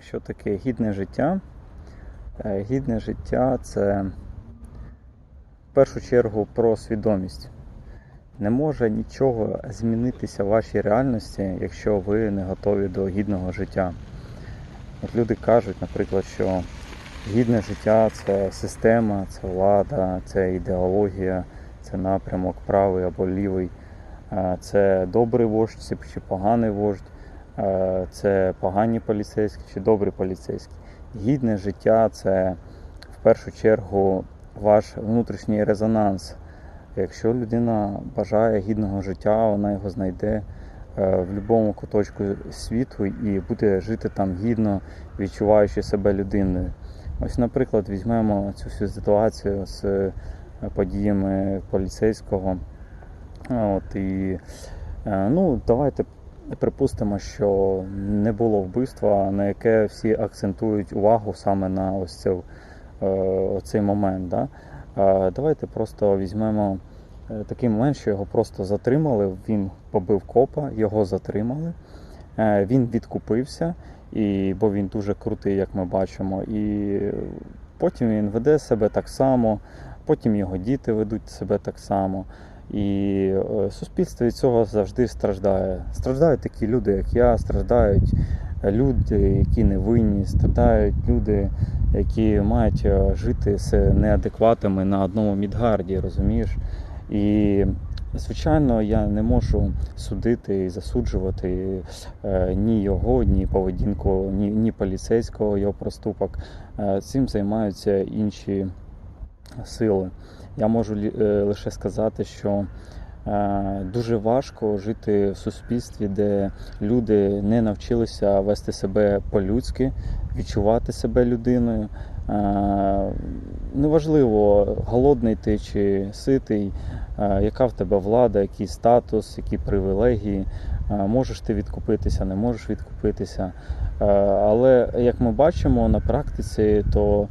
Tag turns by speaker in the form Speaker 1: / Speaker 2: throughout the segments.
Speaker 1: Що таке гідне життя? Е, Гідне життя це в першу чергу про свідомість. Не може нічого змінитися в вашій реальності, якщо ви не готові до гідного життя. От люди кажуть, наприклад, що гідне життя це система, це влада, це ідеологія, це напрямок правий або лівий, Е, це добрий вождь чи поганий вождь. Е, це погані поліцейські чи добрі поліцейські. Гідне життя це в першу чергу ваш внутрішній резонанс. Якщо людина бажає гідного життя, вона його знайде е, в будь-якому куточку світу і буде жити там гідно, відчуваючи себе людиною. Ось, наприклад, візьмемо цю всю ситуацію з е, подіями поліцейського. От, і, ну, давайте припустимо, що не було вбивства, на яке всі акцентують увагу саме на ось цей, оцей момент. Да? Е, Давайте просто візьмемо е, такий момент, що його просто затримали. Він побив копа, його затримали. Е, Він відкупився, і, бо він дуже крутий, як ми бачимо. І потім він веде себе так само, потім його діти ведуть себе так само. І е, суспільство від цього завжди страждає. Страждають такі люди, як я, страждають люди, які не винні, страдають люди, які мають е, жити з неадекватами на одному Мідгарді, розумієш? І звичайно, я не можу судити і засуджувати е, ні його, ні поведінку, ні, ні поліцейського його проступок. Е, Цим займаються інші сили. Я можу е, лише сказати, що е, дуже важко жити в суспільстві, де люди не навчилися вести себе по-людськи, відчувати себе людиною. Е, Неважливо, голодний ти чи ситий, е, яка в тебе влада, який статус, які привілегії. Е, Можеш ти відкупитися, не можеш відкупитися. Але як ми бачимо на практиці, то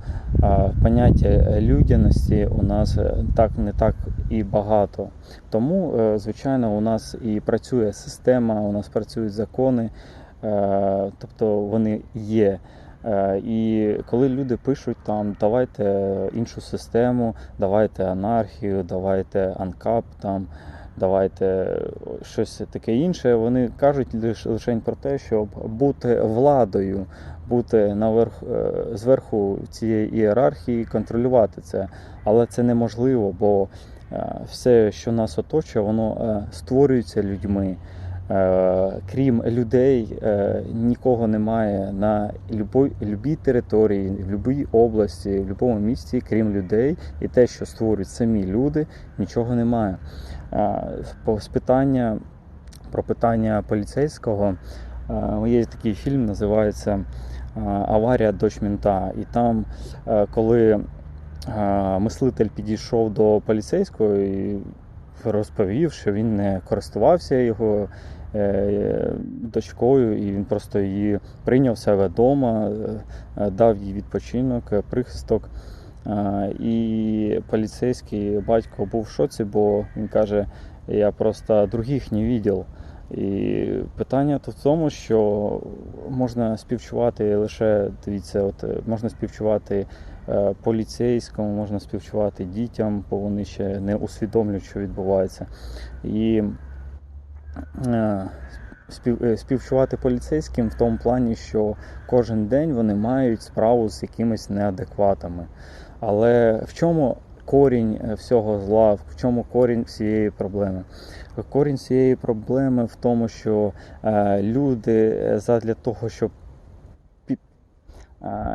Speaker 1: поняття людяності у нас так не так і багато. Тому, звичайно, у нас і працює система, у нас працюють закони, тобто вони є. Е, І коли люди пишуть там давайте іншу систему, давайте анархію, давайте анкап, там, давайте щось таке інше, вони кажуть лише про те, щоб бути владою, бути наверх е, зверху цієї ієрархії, контролювати це. Але це неможливо, бо е, все, що нас оточує, воно створюється людьми. Е, Крім людей, е, нікого немає на любій території, в будь-якій області, в будь-якому місті, крім людей, і те, що створюють самі люди, нічого немає. Е, З питання про питання поліцейського є такий фільм, називається Аварія дощ мента. І там, коли мислитель підійшов до поліцейського розповів, що він не користувався його е, дочкою, і він просто її прийняв себе вдома, дав їй відпочинок, е, прихисток. Е, І поліцейський батько був в шоці, бо він каже: я просто других не бачив. І питання тут в тому, що можна співчувати лише дивіться, от е, можна співчувати е, поліцейському, можна співчувати дітям, бо вони ще не усвідомлюють, що відбувається. І е, співчувати поліцейським в тому плані, що кожен день вони мають справу з якимись неадекватами. Але в чому корінь е, всього зла, в чому корінь всієї проблеми? Корінь цієї проблеми в тому, що е, люди е, задля того, щоб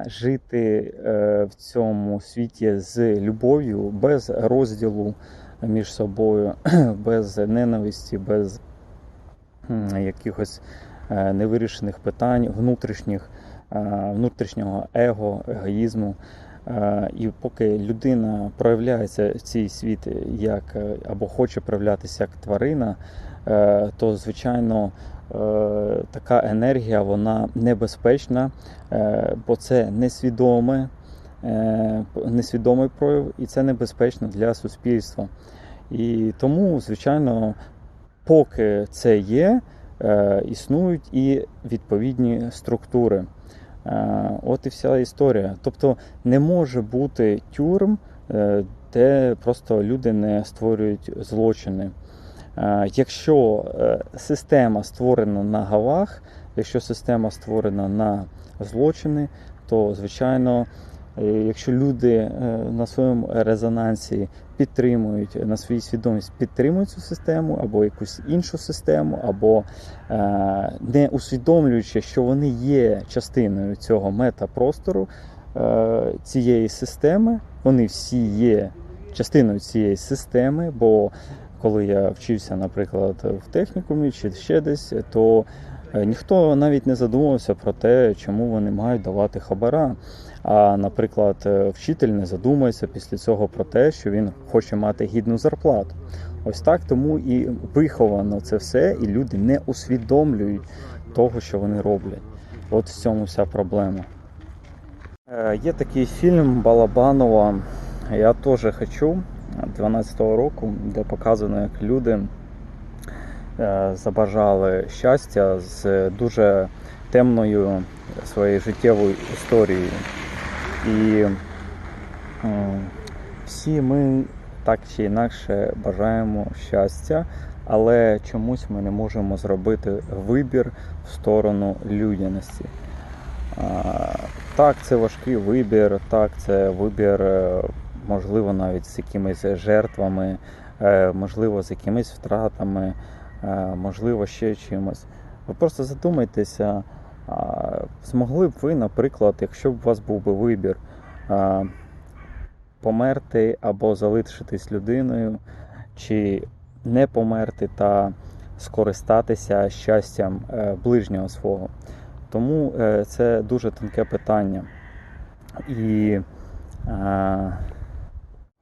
Speaker 1: жити в цьому світі з любов'ю, без розділу між собою, без ненависті, без якихось невирішених питань, внутрішніх, внутрішнього его, егоїзму. Е, І поки людина проявляється в цій світ як е, або хоче проявлятися як тварина, е, то звичайно така енергія вона небезпечна, бо це несвідоме, несвідомий прояв, і це небезпечно для суспільства. І тому, звичайно, поки це є, існують і відповідні структури. Е, От і вся історія. Тобто не може бути тюрм, е, де просто люди не створюють злочини. Е, Якщо система створена на гавах, якщо система створена на злочини, то звичайно, якщо люди е, на своєму резонансі підтримують на своїй свідомість підтримують цю систему або якусь іншу систему, або е, не усвідомлюючи, що вони є частиною цього метапростору е, цієї системи, вони всі є частиною цієї системи, бо коли я вчився, наприклад, в технікумі чи ще десь, то е, ніхто навіть не задумувався про те, чому вони мають давати хабара. А, наприклад, е, вчитель не задумується після цього про те, що він хоче мати гідну зарплату. Ось так тому і виховано це все, і люди не усвідомлюють того, що вони роблять. От в цьому вся проблема. Е, Є такий фільм Балабанова Я теж хочу 12-го року, де показано, як люди е, забажали щастя з дуже темною своєю життєвою історією. І всі ми так чи інакше бажаємо щастя, але чомусь ми не можемо зробити вибір в сторону людяності. Так, це важкий вибір, так, це вибір, е, можливо, навіть з якимись жертвами, е, можливо, з якимись втратами, е, можливо, ще чимось. Ви просто задумайтеся, змогли б ви, наприклад, якщо б у вас був би вибір померти або залишитись людиною, чи не померти та скористатися щастям е, ближнього свого. Тому е, це дуже тонке питання. І, е,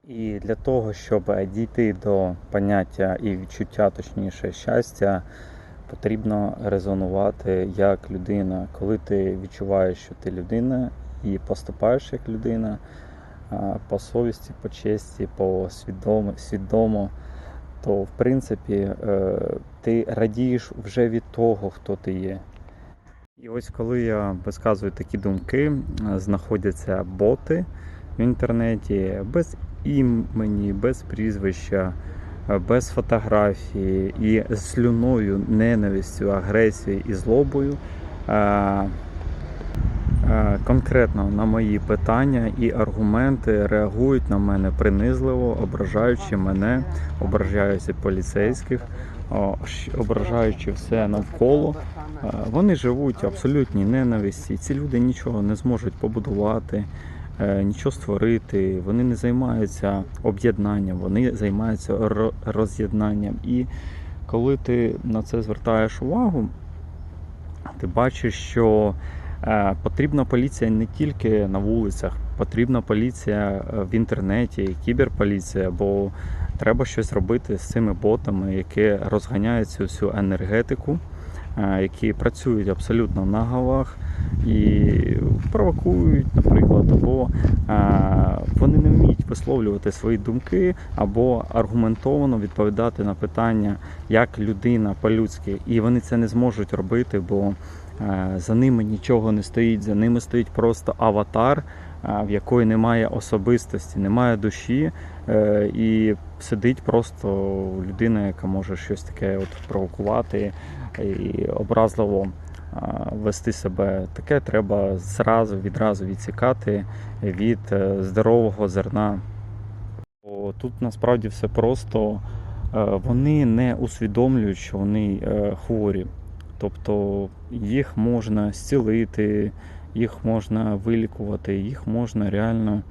Speaker 1: і для того, щоб дійти до поняття і відчуття, точніше, щастя, потрібно резонувати як людина. Коли ти відчуваєш, що ти людина і поступаєш як людина по совісті, по честі, по свідомо, свідомо то в принципі е, ти радієш вже від того, хто ти є. І ось коли я висказую такі думки, е, знаходяться боти в інтернеті без імені, без прізвища, е, без фотографії і з слюною, ненавистю, агресією і злобою. е, е, Конкретно на мої питання і аргументи реагують на мене принизливо, ображаючи мене, ображаючи поліцейських, ображаючи все навколо. Вони живуть в абсолютній ненависті. Ці люди нічого не зможуть побудувати, нічого створити. Вони не займаються об'єднанням, вони займаються ро- роз'єднанням. І коли ти на це звертаєш увагу, ти бачиш, що е, потрібна поліція не тільки на вулицях, потрібна поліція е, в інтернеті, кіберполіція, бо треба щось робити з цими ботами, які розганяють цю всю енергетику, е, які працюють абсолютно на головах і провокують, наприклад, або вони не вміють висловлювати свої думки, або аргументовано відповідати на питання як людина по-людськи. І вони це не зможуть робити, бо е, за ними нічого не стоїть, за ними стоїть просто аватар, в якої немає особистості, немає душі, е, і сидить просто людина, яка може щось таке от провокувати і образливо вести себе. Таке треба зразу відразу відсікати від е, здорового зерна. Тут насправді все просто. Е, Вони не усвідомлюють, що вони е, хворі. Тобто їх можна зцілити, їх можна вилікувати, їх можна реально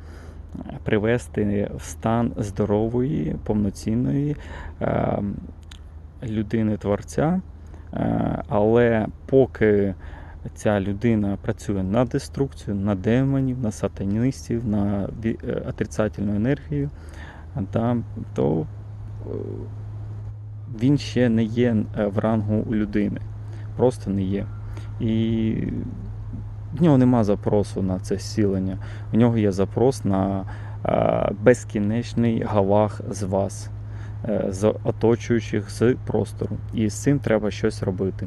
Speaker 1: привести в стан здорової, повноцінної е, людини-творця. Е, Але поки ця людина працює на деструкцію, на демонів, на сатаністів, на е, отрицательну енергію, то е, він ще не є в рангу у людини. Просто не є. І в нього нема запросу на це зцілення. У нього є запрос на безкінечний гавах з вас, з оточуючих з простору. І з цим треба щось робити.